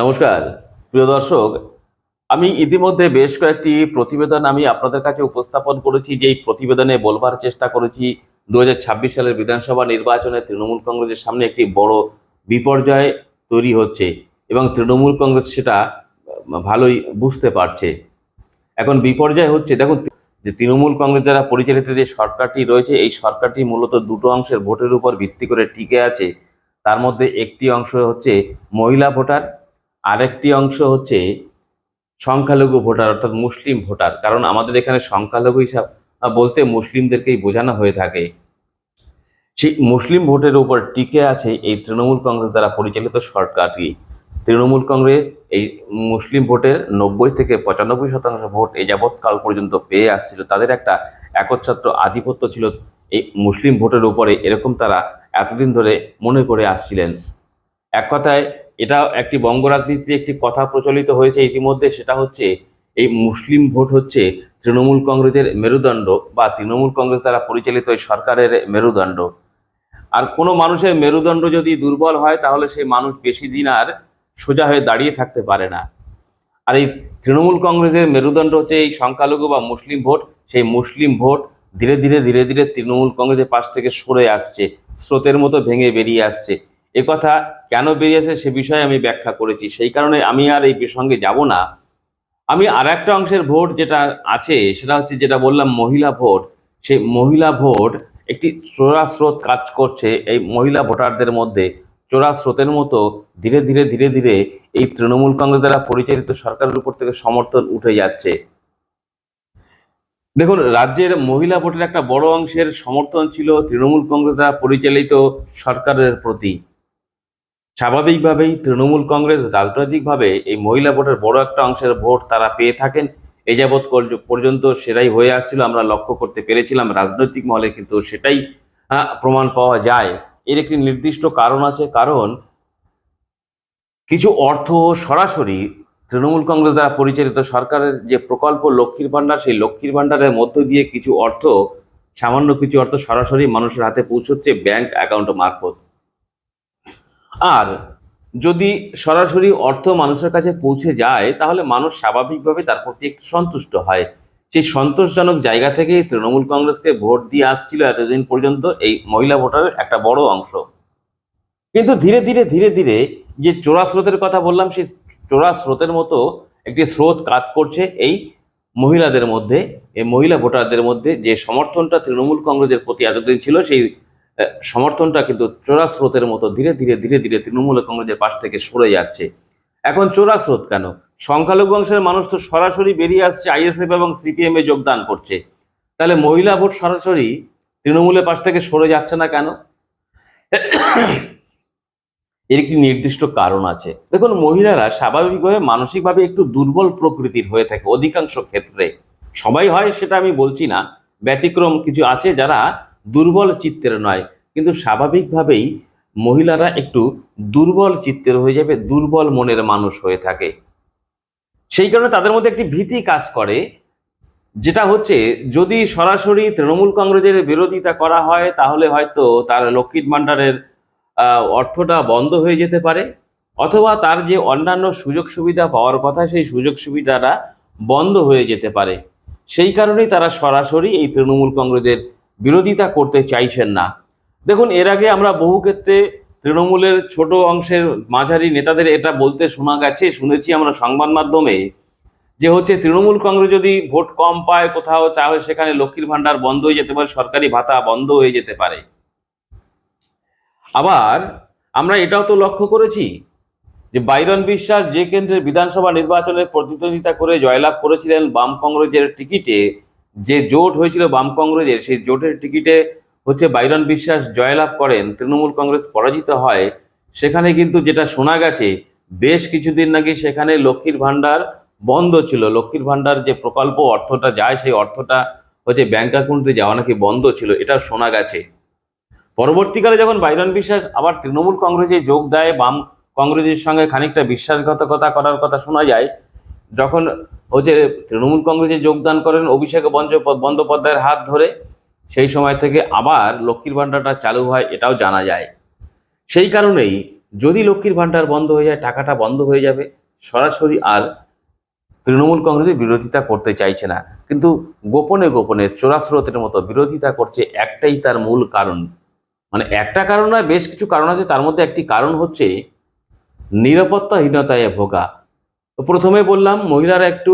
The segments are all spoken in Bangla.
নমস্কার। প্রিয় দর্শক, আমি ইতিমধ্যে বেশ কয়েকটি প্রতিবেদন আমি আপনাদের কাছে উপস্থাপন করেছি, যেই প্রতিবেদনে বলবার চেষ্টা করেছি। দু হাজার ছাব্বিশ সালের বিধানসভা নির্বাচনে তৃণমূল কংগ্রেসের সামনে একটি বড় বিপর্যয় তৈরি হচ্ছে এবং তৃণমূল কংগ্রেস সেটা ভালোই বুঝতে পারছে। এখন বিপর্যয় হচ্ছে, দেখুন, যে তৃণমূল কংগ্রেস দ্বারা পরিচালিত যে সরকারটি রয়েছে, এই সরকারটি মূলত দুটো অংশের ভোটের উপর ভিত্তি করে টিকে আছে। তার মধ্যে একটি অংশ হচ্ছে মহিলা ভোটার আরেকটি অংশ হচ্ছে সংখ্যালঘু ভোটার, অর্থাৎ মুসলিম ভোটার। কারণ আমাদের এখানে সংখ্যালঘু হিসাব বলতে মুসলিমদেরকেই বোঝানো হয়ে থাকে। সেই মুসলিম ভোটের উপর টিকে আছে এই তৃণমূল কংগ্রেস দ্বারা পরিচালিত সরকারটি তৃণমূল কংগ্রেস এই মুসলিম ভোটের নব্বই থেকে পঁচানব্বই শতাংশ ভোট এই যাবৎকাল পর্যন্ত পেয়ে আসছিল। তাদের একটা একচ্ছত্র আধিপত্য ছিল এই মুসলিম ভোটের উপরে, এরকম তারা এতদিন ধরে মনে করে আসছিলেন। এক কথায় এটা একটি বঙ্গ রাজনীতিতে একটি কথা প্রচলিত হয়েছে ইতিমধ্যে, সেটা হচ্ছে এই মুসলিম ভোট হচ্ছে তৃণমূল কংগ্রেসের মেরুদণ্ড বা তৃণমূল কংগ্রেস দ্বারা পরিচালিত এই সরকারের মেরুদণ্ড। আর কোনো মানুষের মেরুদণ্ড যদি দুর্বল হয়, তাহলে সেই মানুষ বেশি দিন আর সোজা হয়ে দাঁড়িয়ে থাকতে পারে না। আর এই তৃণমূল কংগ্রেসের মেরুদণ্ড হচ্ছে এই সংখ্যালঘু বা মুসলিম ভোট, সেই মুসলিম ভোট ধীরে ধীরে ধীরে ধীরে তৃণমূল কংগ্রেসের পাশ থেকে সরে আসছে, স্রোতের মতো ভেঙে বেরিয়ে আসছে। এ কথা কেন বেরিয়েছে সে বিষয়ে আমি ব্যাখ্যা করেছি। সেই কারণে আমি আর এই প্রসঙ্গে যাব না। আমি আর একটা অংশের ভোট যেটা আছে, সেটা হচ্ছে যেটা বললাম মহিলা ভোট। সেই মহিলা ভোট একটি চোরা স্রোত কাজ করছে এই মহিলা ভোটারদের মধ্যে। চোরা স্রোতের মতো ধীরে ধীরে ধীরে ধীরে এই তৃণমূল কংগ্রেস দ্বারা পরিচালিত সরকারের উপর থেকে সমর্থন উঠে যাচ্ছে। দেখুন, রাজ্যের মহিলা ভোটের একটা বড় অংশের সমর্থন ছিল তৃণমূল কংগ্রেস দ্বারা পরিচালিত সরকারের প্রতি। স্বাভাবিকভাবেই তৃণমূল কংগ্রেস রাজনৈতিকভাবে এই মহিলা ভোটের বড় একটা অংশের ভোট তারা পেয়ে থাকেন। এই যাবৎ পর্যন্ত সেটাই হয়ে আসছিল, আমরা লক্ষ্য করতে পেরেছিলাম, রাজনৈতিক মহলে কিন্তু সেটাই প্রমাণ পাওয়া যায়। এর একটি নির্দিষ্ট কারণ আছে, কারণ কিছু অর্থ সরাসরি তৃণমূল কংগ্রেস দ্বারা পরিচালিত সরকারের যে প্রকল্প লক্ষ্মীর ভাণ্ডার, সেই লক্ষ্মীর ভাণ্ডারের মধ্য দিয়ে কিছু অর্থ, সামান্য কিছু অর্থ সরাসরি মানুষের হাতে পৌঁছচ্ছে ব্যাংক অ্যাকাউন্ট মারফত। আর যদি সরাসরি অর্থ মানুষের কাছে পৌঁছে যায়, তাহলে মানুষ স্বাভাবিকভাবে তার প্রতি একটু সন্তুষ্ট হয়। সেই সন্তোষজনক জায়গা থেকেই তৃণমূল কংগ্রেসকে ভোট দিয়ে আসছিল এতদিন পর্যন্ত এই মহিলা ভোটারের একটা বড় অংশ। কিন্তু ধীরে ধীরে ধীরে ধীরে যে চোরা স্রোতের কথা বললাম, সেই চোরা স্রোতের মতো একটি স্রোত কাজ করছে এই মহিলাদের মধ্যে, এই মহিলা ভোটারদের মধ্যে। যে সমর্থনটা তৃণমূল কংগ্রেসের প্রতি এতদিন ছিল, সেই সমর্থনটা কিন্তু চোরা স্রোতের মতো ধীরে ধীরে ধীরে ধীরে তৃণমূল কংগ্রেসের পাশ থেকে সরে যাচ্ছে। এখন চোরা স্রোত কেন? সংখ্যালঘু অংশের মানুষ তো সরাসরি বেরিয়ে আসছে আইএসএফ এবং সিপিএম এ যোগদান করছে। তাহলে মহিলা ভোট সরাসরি তৃণমূলের পাশ থেকে সরে যাচ্ছে না কেন? এর একটি নির্দিষ্ট কারণ আছে। দেখুন, মহিলারা স্বাভাবিকভাবে, মানসিকভাবে একটু দুর্বল প্রকৃতির হয়ে থাকে অধিকাংশ ক্ষেত্রে। সবাই হয়, সেটা আমি বলছি না। ব্যতিক্রম কিছু আছে যারা দুর্বল চিত্তের নয়, কিন্তু স্বাভাবিকভাবেই মহিলারা একটু দুর্বল চিত্তের হয়ে যাবে, দুর্বল মনের মানুষ হয়ে থাকে। সেই কারণে তাদের মধ্যে একটি ভীতি কাজ করে, যেটা হচ্ছে যদি সরাসরি তৃণমূল কংগ্রেসের বিরোধিতা করা হয়, তাহলে হয়তো তার লক্ষ্মীর ভাণ্ডারের অর্থটা বন্ধ হয়ে যেতে পারে, অথবা তার যে অন্যান্য সুযোগ সুবিধা পাওয়ার কথা, সেই সুযোগ সুবিধাটা বন্ধ হয়ে যেতে পারে। সেই কারণেই তারা সরাসরি এই তৃণমূল কংগ্রেসের বিরোধিতা করতে চাইছেন না। দেখুন, এর আগে আমরা বহু ক্ষেত্রে তৃণমূলের ছোট অংশের মাঝারি নেতাদের এটা বলতে শোনা গেছে, শুনেছি আমরা সংবাদ মাধ্যমে, যে হচ্ছে তৃণমূল কংগ্রেস যদি ভোট কম পায় কোথাও, তাহলে সেখানে লক্ষ্মীর ভাণ্ডার বন্ধ হয়ে যেতে পারে, সরকারি ভাতা বন্ধ হয়ে যেতে পারে। আবার আমরা এটাও তো লক্ষ্য করেছি, যে বাইরন বিশ্বাস যে কেন্দ্রের বিধানসভা নির্বাচনের প্রতিদ্বন্দ্বিতা করে জয়লাভ করেছিলেন বাম কংগ্রেসের টিকিটে যে জোট হয়েছিল বাম কংগ্রেসের, সেই জোটের টিকিটে হচ্ছে বাইরন বিশ্বাস জয়লাভ করেন, তৃণমূল কংগ্রেস পরাজিত হয়। সেখানে কিন্তু যেটা শোনা গেছে, বেশ কিছুদিন নাকি সেখানে লক্ষ্মীর ভাণ্ডার বন্ধ ছিল। লক্ষ্মীর ভাণ্ডার যে প্রকল্প, অর্থটা যায়, সেই অর্থটা হচ্ছে ব্যাংক অ্যাকাউন্টে যাওয়া নাকি বন্ধ ছিল এটা শোনা গেছে। পরবর্তীকালে যখন বাইরন বিশ্বাস আবার তৃণমূল কংগ্রেসে যোগ দেয়, বাম কংগ্রেসের সঙ্গে খানিকটা বিশ্বাসঘাতকতা করার কথা শোনা যায়, যখন হচ্ছে তৃণমূল কংগ্রেসে যোগদান করেন অভিষেক বন্দ্যোপ- বন্দ্যোপাধ্যায়ের হাত ধরে, সেই সময় থেকে আবার লক্ষ্মীর ভাণ্ডারটা চালু হয় এটাও জানা যায়। সেই কারণেই যদি লক্ষ্মীর ভাণ্ডার বন্ধ হয়ে যায়, টাকাটা বন্ধ হয়ে যাবে, সরাসরি আর তৃণমূল কংগ্রেসের বিরোধিতা করতে চাইছে না। কিন্তু গোপনে গোপনে চোরাস্রোতের মতো বিরোধিতা করছে একটাই তার মূল কারণ। মানে একটা কারণ বেশ কিছু কারণ আছে, তার মধ্যে একটি কারণ হচ্ছে নিরাপত্তাহীনতায় ভোগা। তো প্রথমে বললাম, মহিলারা একটু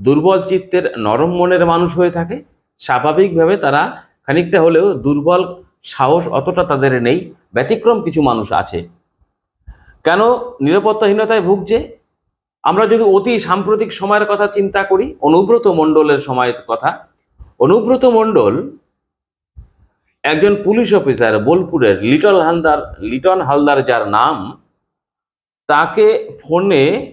দুর্বল চিত্তের, নরম মনের মানুষ হয়ে থাকে। স্বাভাবিকভাবে তারা খানিকটা হলেও দুর্বল সাহস অতটা তাদের নেই। ব্যতিক্রম কিছু মানুষ আছে। কেন? নিরাপত্তাহীনতায় ভুগছে। আমরা যদি অতি সাম্প্রতিক সময়ের কথা চিন্তা করি, অনুব্রত মণ্ডলের সময়ের কথা। অনুব্রত মণ্ডল একজন পুলিশ অফিসার, বোলপুরের, লিটল হালদার, লিটন হালদার যার নাম, তাকে ফোনে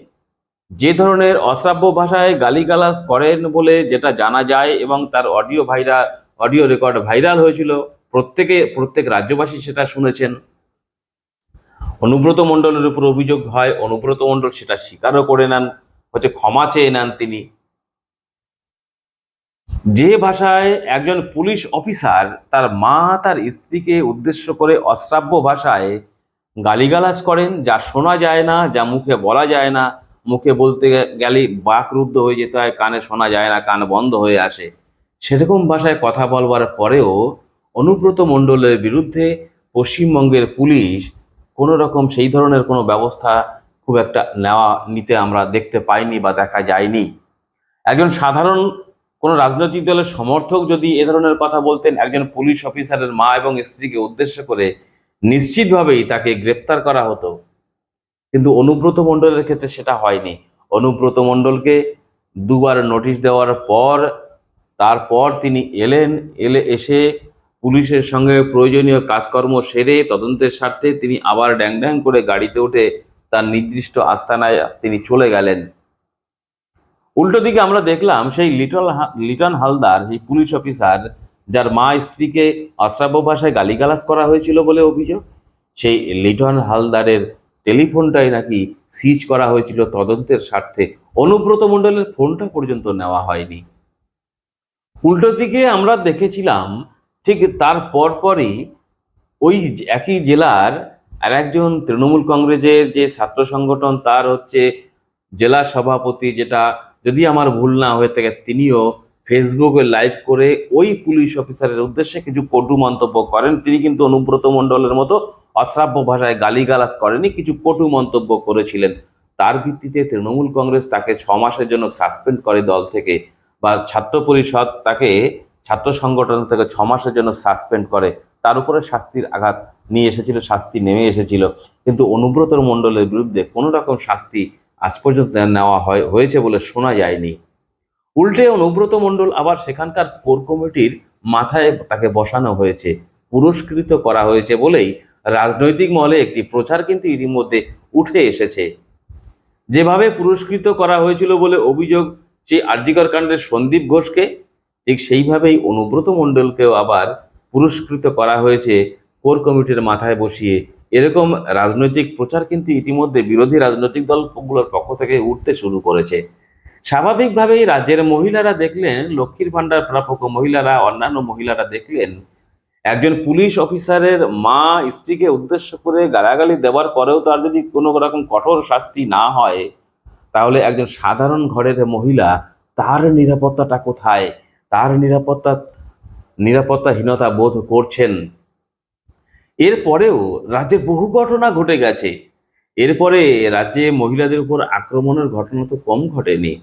যে ধরনের অশ্রাব্য ভাষায় গালিগালাজ করেন বলে যেটা জানা যায় এবং তার অডিও ভাইরা অডিও রেকর্ড ভাইরাল হয়েছিল, প্রত্যেকে, প্রত্যেক রাজ্যবাসী সেটা শুনেছেন। অনুব্রত মণ্ডলের উপর অভিযোগ হয়, অনুব্রত মণ্ডল সেটা স্বীকারও করে নেন, হচ্ছে ক্ষমা চেয়ে নেন তিনি। যে ভাষায় একজন পুলিশ অফিসার তার মা, তার স্ত্রীকে উদ্দেশ্য করে অশ্রাব্য ভাষায় গালিগালাজ করেন, যা শোনা যায় না, যা মুখে বলা যায় না মুখে বলতে গেলে বাকরুদ্ধ হয়ে যেতে হয়, কানে শোনা যায় না, কান বন্ধ হয়ে আসে। সেরকম ভাষায় কথা বলবার পরেও অনুব্রত মণ্ডলের বিরুদ্ধে পশ্চিমবঙ্গের পুলিশ কোনো রকম সেই ধরনের কোনো ব্যবস্থা খুব একটা নেওয়া, নিতে আমরা দেখতে পাইনি বা দেখা যায়নি। একজন সাধারণ কোনো রাজনৈতিক দলের সমর্থক যদি এ ধরনের কথা বলতেন, একজন পুলিশ অফিসারের মা এবং স্ত্রীকে উদ্দেশ্য করে নিশ্চিতভাবেই তাকে গ্রেপ্তার করা হতো। কিন্তু অনুব্রত মণ্ডলের ক্ষেত্রে সেটা হয়নি। অনুব্রত মণ্ডলকে দুবার নোটিশ দেওয়ার পর, তারপর তিনি এলেন, এলে এসে পুলিশের সঙ্গে প্রয়োজনীয় কাজকর্ম সেরে তদন্তের স্বার্থে তিনি আবার ড্যাং ড্যাং করে গাড়িতে উঠে তার নির্দিষ্ট আস্তানায় তিনি চলে গেলেন। উল্টো দিকে আমরা দেখলাম সেই লিটল লিটন হালদার, সেই পুলিশ অফিসার, যার মা স্ত্রীকে অশ্রাব্য ভাষায় গালিগালাজ করা হয়েছিল বলে অভিযোগ, সেই লিটন হালদারের টেলিফোনটাই নাকি সিজ করা হয়েছিল তদন্তের স্বার্থে। অনুব্রত মণ্ডলের ফোনটা পর্যন্ত নেওয়া হয়নি। উল্টো দিকে আমরা দেখেছিলাম, ঠিক তার পরপরই ওই একই জেলার আর একজন তৃণমূল কংগ্রেসের যে ছাত্র সংগঠন, তার হচ্ছে জেলা সভাপতি যেটা, যদি আমার ভুল না হয়ে থাকে, তিনিও ফেসবুকে লাইভ করে ওই পুলিশ অফিসারের উদ্দেশ্যে কিছু কটু মন্তব্য করেন। তিনি কিন্তু অনুব্রত মণ্ডলের মতো অশ্রাব্য ভাষায় গালিগালাজ করেনি, কিছু কটু মন্তব্য করেছিলেন। তার ভিত্তিতে তৃণমূল কংগ্রেস তাকে ছ মাসের জন্য সাসপেন্ড করে দল থেকে বা ছাত্র পরিষদ তাকে ছাত্র সংগঠন থেকে ছ মাসের জন্য সাসপেন্ড করে। তার উপরে শাস্তির আঘাত নিয়ে এসেছিল, শাস্তি নেমে এসেছিল। কিন্তু অনুব্রত মণ্ডলের বিরুদ্ধে কোনো রকম শাস্তি আজ পর্যন্ত নেওয়া হয়, হয়েছে বলে শোনা যায়নি। উল্টে অনুব্রত মণ্ডল আবার সেখানকার কোর কমিটির মাথায় তাকে বসানো হয়েছে, পুরস্কৃত করা হয়েছে বলেই রাজনৈতিক মহলে একটি প্রচার কিন্তু ইতিমধ্যে উঠে এসেছে। যেভাবে পুরস্কৃত করা হয়েছিল বলে অভিযোগ সেই আরজিকর কাণ্ডের সন্দীপ ঘোষকে, ঠিক সেইভাবেই অনুব্রত মণ্ডলকেও আবার পুরস্কৃত করা হয়েছে কোর কমিটির মাথায় বসিয়ে। এরকম রাজনৈতিক প্রচার কিন্তু ইতিমধ্যে বিরোধী রাজনৈতিক দলগুলোর পক্ষ থেকে উঠতে শুরু করেছে। স্বাভাবিকভাবেই রাজ্যের মহিলারা দেখলেন, লক্ষ্মীর ভাণ্ডার প্রাপক মহিলারা, অন্যান্য মহিলারা দেখলেন একজন পুলিশ অফিসারের মা স্ত্রীকে উদ্দেশ্য করে গালাগালি দেওয়ার পরেও তার যদি কোনো রকম কঠোর শাস্তি না হয়, তাহলে একজন সাধারণ ঘরের মহিলা তার নিরাপত্তাটা কোথায়? তার নিরাপত্তা, নিরাপত্তাহীনতা বোধ করছেন। এরপরেও রাজ্যে বহু ঘটনা ঘটে গেছে। এরপরে রাজ্যে মহিলাদের উপর আক্রমণের ঘটনা তো কম ঘটেনি।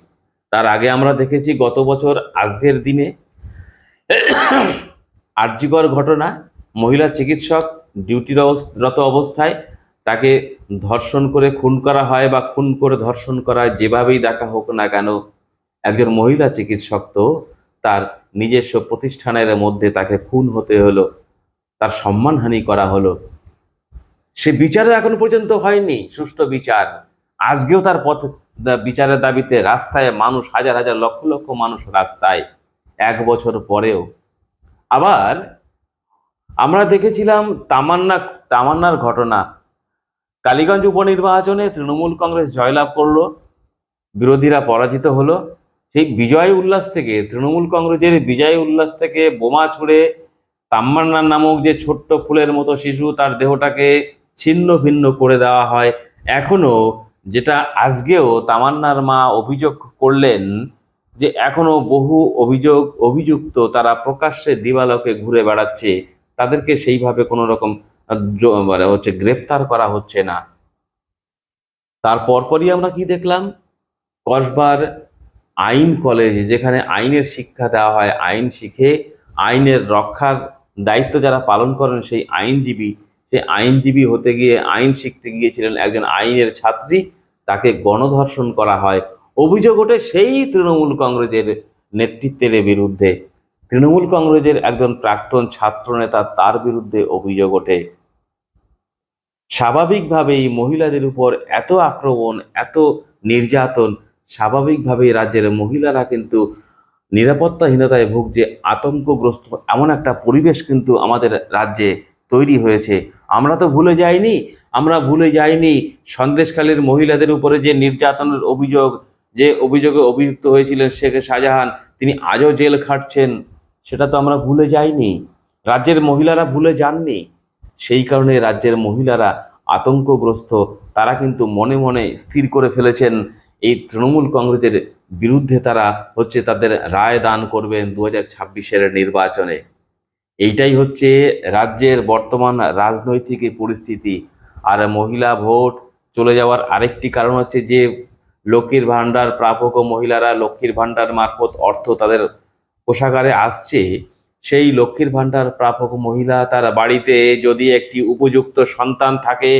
তার আগে আমরা দেখেছি গত বছর আজকের দিনে আর্যিকর ঘটনা, মহিলা চিকিৎসক, ডিউটিরত অবস্থায় তাকে ধর্ষণ করে খুন করা হয় বা খুন করে ধর্ষণ করা যেভাবেই দেখা হোক না কেন, একজন মহিলা চিকিৎসক তো তার নিজস্ব প্রতিষ্ঠানের মধ্যে তাকে খুন হতে হলো, তার সম্মানহানি করা হলো। সে বিচার এখন পর্যন্ত হয়নি, সুষ্ঠু বিচার। আজকেও তার পথ বিচারের দাবিতে রাস্তায় মানুষ, হাজার হাজার লক্ষ লক্ষ মানুষ রাস্তায়। এক বছর পরেও আবার আমরা দেখেছিলাম তামান্না, তামান্নার ঘটনা। কালীগঞ্জ উপনির্বাচনে তৃণমূল কংগ্রেস জয়লাভ করল, বিরোধীরা পরাজিত হলো। সেই বিজয় উল্লাস থেকে, তৃণমূল কংগ্রেসের বিজয় উল্লাস থেকে বোমা ছুড়ে তাম্মান্না নামক যে ছোট্ট ফুলের মতো শিশু, তার দেহটাকে ছিন্ন ভিন্ন করে দেওয়া হয়। এখনও যেটা আজকেও তামান্নার মা অভিযোগ করলেন যে এখনও বহু অভিযোগ, অভিযুক্ত তারা প্রকাশ্যে দিবালোকে ঘুরে বেড়াচ্ছে, তাদেরকে সেইভাবে কোনো রকম মানে হচ্ছে গ্রেপ্তার করা হচ্ছে না। তার পরপরই আমরা কি দেখলাম? কসবার আইন কলেজ যেখানে আইনের শিক্ষা দেওয়া হয়, আইন শিখে আইনের রক্ষার দায়িত্ব যারা পালন করেন, সেই আইনজীবী সেই আইনজীবী হতে গিয়ে আইন শিখতে গিয়েছিলেন একজন আইনের ছাত্রী, তাকে গণধর্ষণ করা হয়। অভিযোগ ওঠে সেই তৃণমূল কংগ্রেসের নেতৃত্বের বিরুদ্ধে। তৃণমূল কংগ্রেসের একজন প্রাক্তন ছাত্রনেতা তার বিরুদ্ধে অভিযোগ ওঠে। স্বাভাবিকভাবেই মহিলাদের উপর এত আক্রমণ, এত নির্যাতন, স্বাভাবিকভাবেই রাজ্যের মহিলারা কিন্তু নিরাপত্তাহীনতায় ভুগছে, আতঙ্কগ্রস্ত। এমন একটা পরিবেশ কিন্তু আমাদের রাজ্যে তৈরি হয়েছে। আমরা তো ভুলে যাইনি, আমরা ভুলে যাইনি সন্দেশখালীর মহিলাদের উপরে যে নির্যাতনের অভিযোগ যে অভিযোগে অভিযুক্ত হয়েছিলেন শেখ শাহজাহান, তিনি আজও জেল খাটছেন, সেটা তো আমরা ভুলে যাইনি। রাজ্যের মহিলারা ভুলে যাননি। সেই কারণে রাজ্যের মহিলারা আতঙ্কগ্রস্ত, তারা কিন্তু মনে মনে স্থির করে ফেলেছেন। এই তৃণমূল কংগ্রেসের বিরুদ্ধে তারা হচ্ছে তাদের রায় দান করবেন দু হাজার নির্বাচনে। এইটাই হচ্ছে রাজ্যের বর্তমান রাজনৈতিক পরিস্থিতি। আর মহিলা ভোট চলে যাওয়ার আরেকটি কারণ হচ্ছে যে লক্ষ্মীর ভাণ্ডার, প্রাপক ও মহিলারা লক্ষ্মীর ভাণ্ডার মারফত অর্থ তাদের কোষাগারে আসছে। সেই লক্ষ্মীর ভাণ্ডার, প্রাপক মহিলা তার বাড়িতে যদি একটি উপযুক্ত সন্তান থাকে,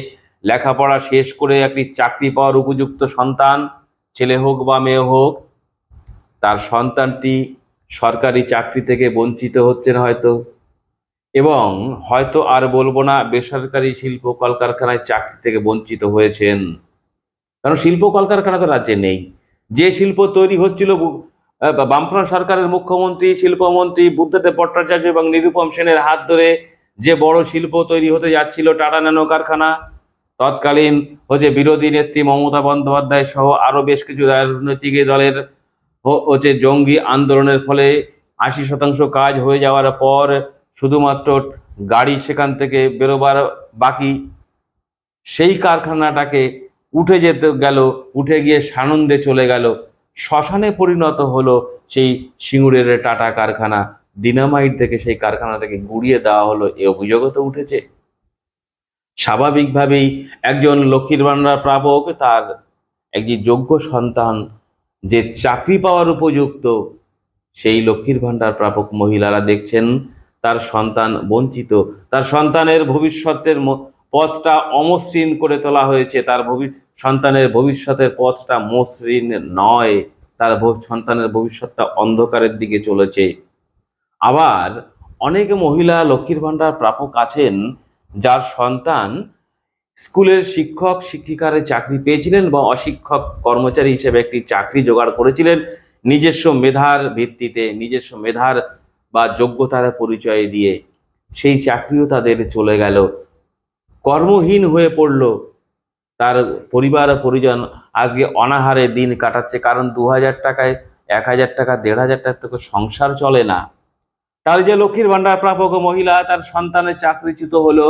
লেখাপড়া শেষ করে একটি চাকরি পাওয়ার উপযুক্ত সন্তান, ছেলে হোক বা মেয়ে হোক, তার সন্তানটি সরকারি চাকরি থেকে বঞ্চিত হচ্ছেন হয়তো। এবং হয়তো আর বলব না, বেসরকারি শিল্প কলকারখানায় চাকরি থেকে বঞ্চিত হয়েছেন। কারণ শিল্প কলকারখানা তো রাজ্যে নেই। যে শিল্প তৈরি হচ্ছিল বামফ্রন্ট সরকারের মুখ্যমন্ত্রী, শিল্পমন্ত্রী বুদ্ধদেব ভট্টাচার্য এবং নিরুপম সেনের হাত ধরে যে বড় শিল্প তৈরি হতে যাচ্ছিল টাটা ন্যানো কারখানা, তৎকালীন হচ্ছে বিরোধী নেত্রী মমতা বন্দ্যোপাধ্যায় সহ আরও বেশ কিছু রাজনৈতিক দলের হচ্ছে জঙ্গি আন্দোলনের ফলে আশি শতাংশ কাজ হয়ে যাওয়ার পর শুধুমাত্র গাড়ি সেখান থেকে বেরোবার বাকি। সেই কারখানাটাকে উঠে যেতে গেল, উঠে গিয়ে সানন্দে চলে গেল। শ্মশানে পরিণত হলো সেই সিঙ্গুরের টাটা কারখানা। ডিনামাইট থেকে সেই কারখানাটাকে গুড়িয়ে দেওয়া হলো, এ অভিযোগও তো উঠেছে। স্বাভাবিকভাবেই একজন লক্ষ্মীর ভাণ্ডার প্রাপক, তার একটি যোগ্য সন্তান যে চাকরি পাওয়ার উপযুক্ত, সেই লক্ষ্মীর ভাণ্ডার প্রাপক মহিলারা দেখছেন, তার সন্তান বঞ্চিত। তার সন্তানের ভবিষ্যতের পথটা অমসৃণ করে তোলা হয়েছে, তার ভবি সন্তানের ভবিষ্যতের পথটা মসৃণ নয়, তার সন্তানের ভবিষ্যৎটা অন্ধকারের দিকে চলেছে। আবার অনেক মহিলা লক্ষ্মীর ভাণ্ডার প্রাপক আছেন, যার সন্তান স্কুলের শিক্ষক, শিক্ষিকারে চাকরি পেয়েছিলেন বা অশিক্ষক কর্মচারী হিসেবে একটি চাকরি জোগাড় করেছিলেন। নিজস্ব মেধার ভিত্তিতে, নিজস্ব মেধার বা যোগ্যতার পরিচয় দিয়ে সেই চাকরিও তাদের চলে গেল। কর্মহীন হয়ে পড়ল। তার পরিবার পরিজন আজকে অনাহারে দিন কাটাচ্ছে। কারণ দু হাজার টাকায়, এক হাজার টাকা, দেড় হাজার টাকা থেকে সংসার চলে না। তার যে লক্ষ্মীর ভাণ্ডার প্রাপক মহিলা, তার সন্তানের চাকরিচ্যুত হলো।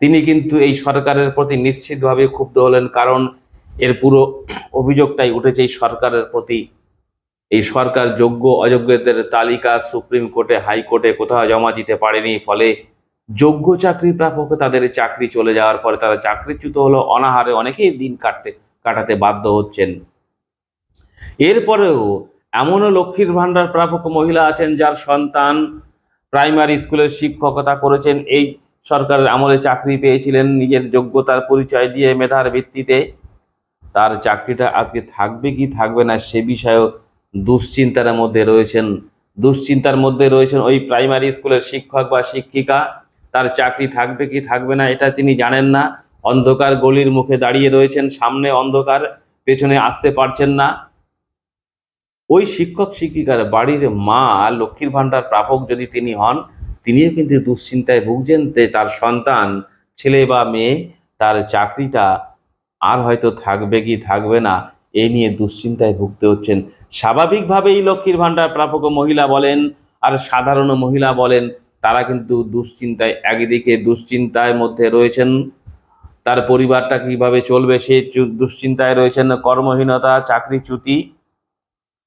তিনি কিন্তু এই সরকারের প্রতি নিশ্চিতভাবে ক্ষুব্ধ হলেন, কারণ এর পুরো অভিযোগটাই উঠেছে এই সরকারের প্রতি। এই সরকার যোগ্য অযোগ্যদের তালিকা সুপ্রিম কোর্টে, হাইকোর্টে কোথাও জমা দিতে পারেনি, ফলে যোগ্য চাকরি প্রাপক, তাদের চাকরি চলে যাওয়ার পরে তারা চাকরিচ্যুত হলো, অনাহারে অনেকেই দিন কাটতে, কাটাতে বাধ্য হচ্ছেন। এরপরেও এমনও লক্ষ্মীর ভাণ্ডার প্রাপক মহিলা আছেন যার সন্তান প্রাইমারি স্কুলের শিক্ষকতা করেছেন। এই সরকারের আমলে চাকরি পেয়েছিলেন, নিজের যোগ্যতার পরিচয় দিয়ে মেধার ভিত্তিতে। তার চাকরিটা আজকে থাকবে কি থাকবে না সে বিষয়েও দুশ্চিন্তার মধ্যে রয়েছেন। দুশ্চিন্তার মধ্যে রয়েছেন ওই প্রাইমারি স্কুলের শিক্ষক বা শিক্ষিকা। তার চাকরি থাকবে কি থাকবে না, এটা তিনি জানেন না। অন্ধকার গলির মুখে দাঁড়িয়ে রয়েছেন, সামনে অন্ধকার, পেছনে আসতে পারছেন না। ওই শিক্ষক শিক্ষিকার বাড়ির মা, লক্ষ্মীর ভাণ্ডার প্রাপক যদি তিনি হন, তিনিও কিন্তু দুশ্চিন্তায় ভুগছেন যে তার সন্তান, ছেলে বা মেয়ে, তার চাকরিটা আর হয়তো থাকবে কি থাকবে না এই নিয়ে দুশ্চিন্তায় ভুগতে হচ্ছেন। স্বাভাবিকভাবেই লক্ষ্মীর ভাণ্ডার প্রাপক মহিলা বলেন, আর সাধারণ মহিলা বলেন তারা কিন্তু দুশ্চিন্তায়, একদিকে দুশ্চিন্তায় মধ্যে রয়েছেন। তার পরিবারটা কীভাবে চলবে, সে দুশ্চিন্তায় রয়েছেন কর্মহীনতা, চাকরিচ্যুতি,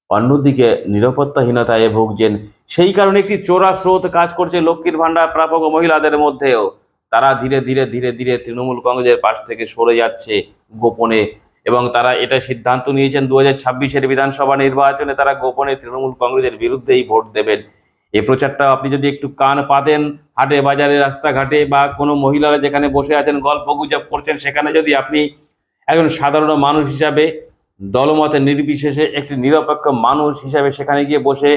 অন্যদিকে নিরাপত্তাহীনতায় ভুগছেন। সেই কারণে একটি চোরা স্রোত কাজ করছে লক্ষ্মীর ভান্ডার প্রাপক মহিলাদের মধ্যেও। তারা ধীরে ধীরে ধীরে ধীরে তৃণমূল কংগ্রেসের পাশ থেকে সরে যাচ্ছে গোপনে এবং তারা এটা সিদ্ধান্ত নিয়েছেন দু হাজার বিধানসভা নির্বাচনে তারা গোপনে তৃণমূল কংগ্রেসের বিরুদ্ধেই ভোট দেবেন। এই প্রচারটা আপনি যদি একটু কান পাতেন, হাটে, বাজারে, রাস্তাঘাটে বা কোনো মহিলারা যেখানে বসে আছেন, গল্প গুজব করছেন, সেখানে যদি আপনি একজন সাধারণ মানুষ হিসাবে, দলমতে নির্বিশেষে একটি নিরপেক্ষ মানুষ হিসাবে সেখানে গিয়ে বসে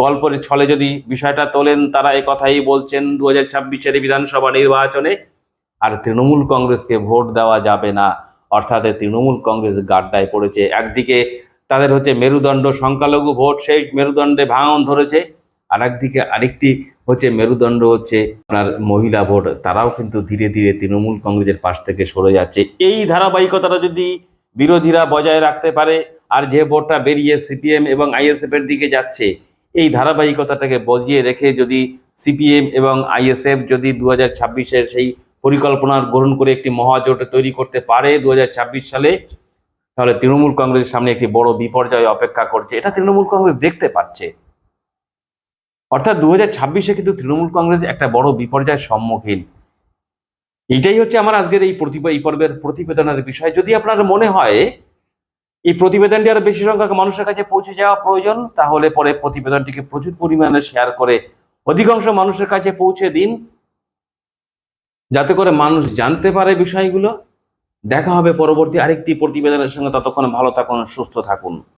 গল্পের ছলে যদি বিষয়টা তোলেন, তারা এই কথাই বলছেন দু হাজার ছাব্বিশের বিধানসভা নির্বাচনে, আর তৃণমূল কংগ্রেসকে ভোট দেওয়া যাবে না। অর্থাৎ তৃণমূল কংগ্রেস গাড্ডায় পড়েছে। একদিকে তাদের হচ্ছে মেরুদণ্ড সংখ্যালঘু ভোট, সেই মেরুদণ্ডে ভাঙন ধরেছে। আর একদিকে আরেকটি হচ্ছে মেরুদণ্ড হচ্ছে আপনার মহিলা ভোট, তারাও কিন্তু ধীরে ধীরে তৃণমূল কংগ্রেসের পাশ থেকে সরে যাচ্ছে। এই ধারাবাহিকতাটা যদি বিরোধীরা বজায় রাখতে পারে, আর যে ভোটটা বেরিয়ে সিপিএম এবং আইএসএফ এর দিকে যাচ্ছে, এই ধারাবাহিকতাটাকে বজিয়ে রেখে যদি সিপিএম এবং আইএসএফ যদি দু হাজার সেই পরিকল্পনা গ্রহণ করে একটি মহাজোট তৈরি করতে পারে দু হাজার ছাব্বিশ সালে, তাহলে তৃণমূল কংগ্রেসের সামনে একটি বড় বিপর্যয় অপেক্ষা করছে। এটা তৃণমূল কংগ্রেস দেখতে পাচ্ছে। অর্থাৎ দু হাজার ছাব্বিশে কিন্তু তৃণমূল কংগ্রেস একটা বড় বিপর্যয়ের সম্মুখীন। এইটাই হচ্ছে আমার আজকের এই প্রতিভা এই পর্বের প্রতিবেদনের বিষয়। যদি আপনার মনে হয় এই প্রতিবেদনটি আরও বেশি সংখ্যক মানুষের কাছে পৌঁছে যাওয়া প্রয়োজন, তাহলে পরে প্রতিবেদনটিকে প্রচুর পরিমাণে শেয়ার করে অধিকাংশ মানুষের কাছে পৌঁছে দিন। যাতে করে মানুষ জানতে পারে বিষয়গুলো। দেখা হবে পরবর্তী আরেকটি প্রতিবেদনের সঙ্গে। ততক্ষণ ভালো থাকুন, সুস্থ থাকুন।